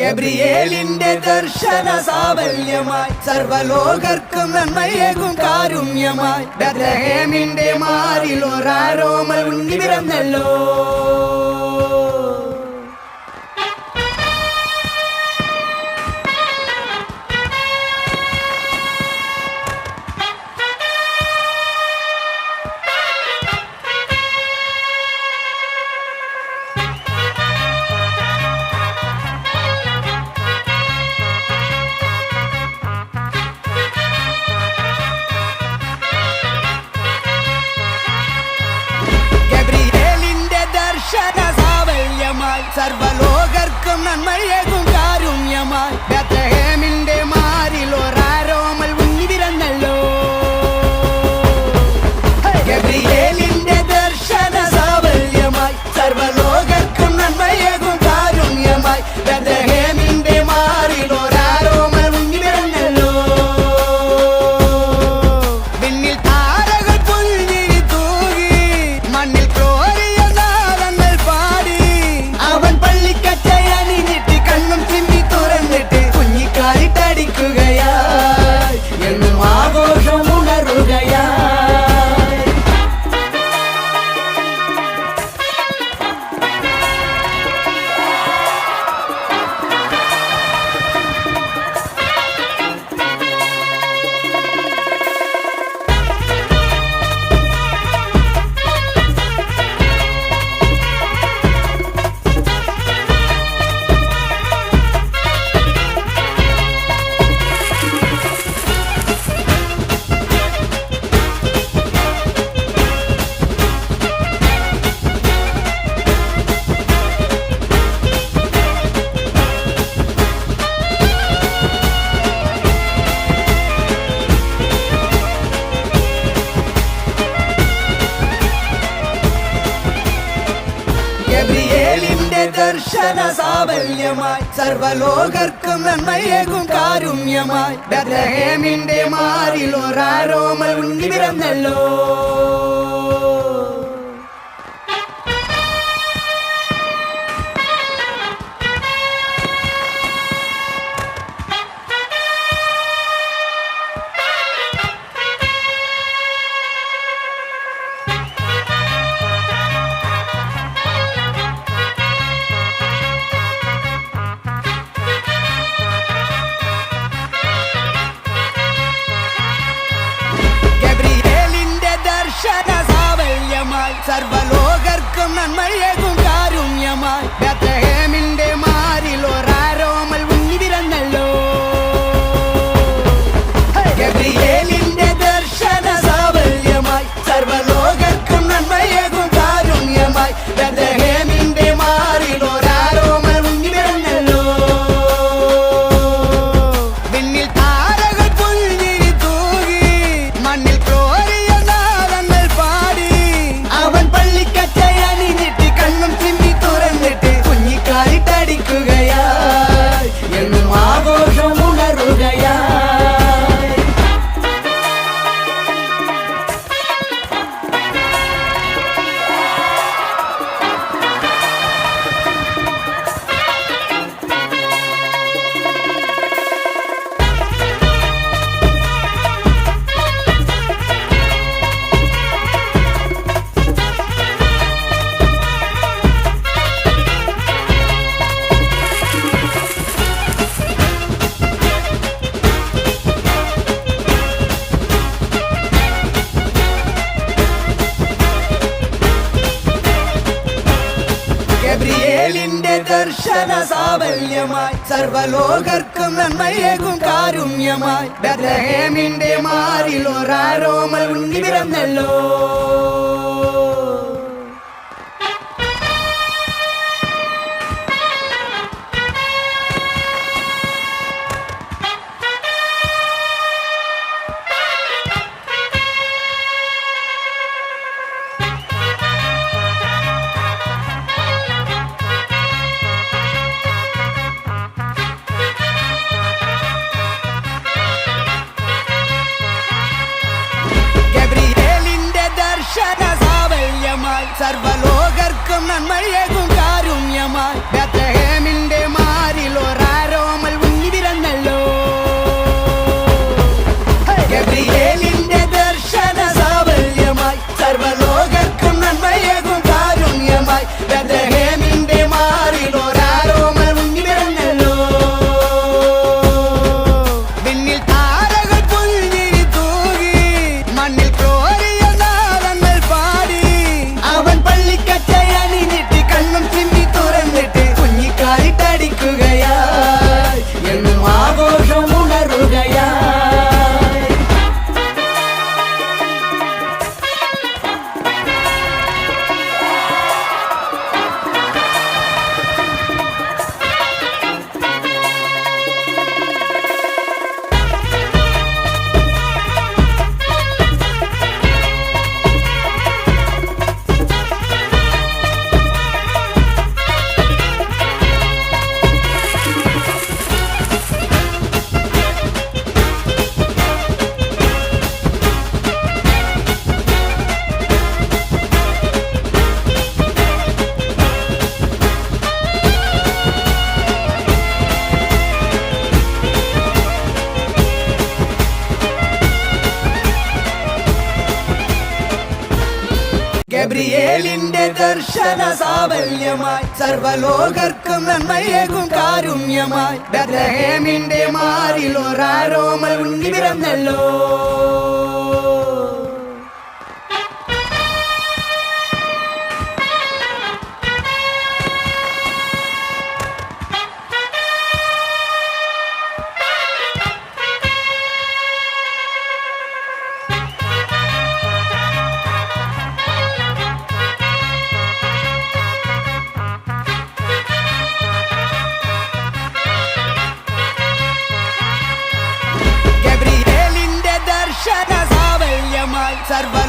ഗബ്രിയേലിന്റെ ദർശന സാബല്യമായി. സർവലോകർക്കും നന്മയേകും കാരുണ്യമായി. ബദ്രഹേമിന്റെ മാറിൽ ഒരാരോമൽ ഉണ്ണി ദർശന സാബല്യമായി. സർവലോകർക്കും നന്മയേകും കാരുണ്യമായി. ബദ്രഹേമിന്റെ മാറിൽ ഒരാരോമൽ ഉണ്ണി നിഴലിന്റെ ദർശന സാബല്യമായി. സർവലോകർക്കും നന്മയേകും കാരുണ്യമായി. ബദ്രഹേമിന്റെ മാറിൽ ഒരാരോമൽ വിറന്നല്ലോ காரியமாய் சர்வலோகர்க்கும் நன்மை ஏகும் காருண்யமாய். ഗബ്രിയേലിന്റെ ദർശന സാബല്യമായി. സർവലോകർക്കും നന്മയേകും കാരുണ്യമായി. ബദ്രഹേമിന്റെ മാറിൽ പിറന്നല്ലോ. ഗബ്രിയേലിന്റെ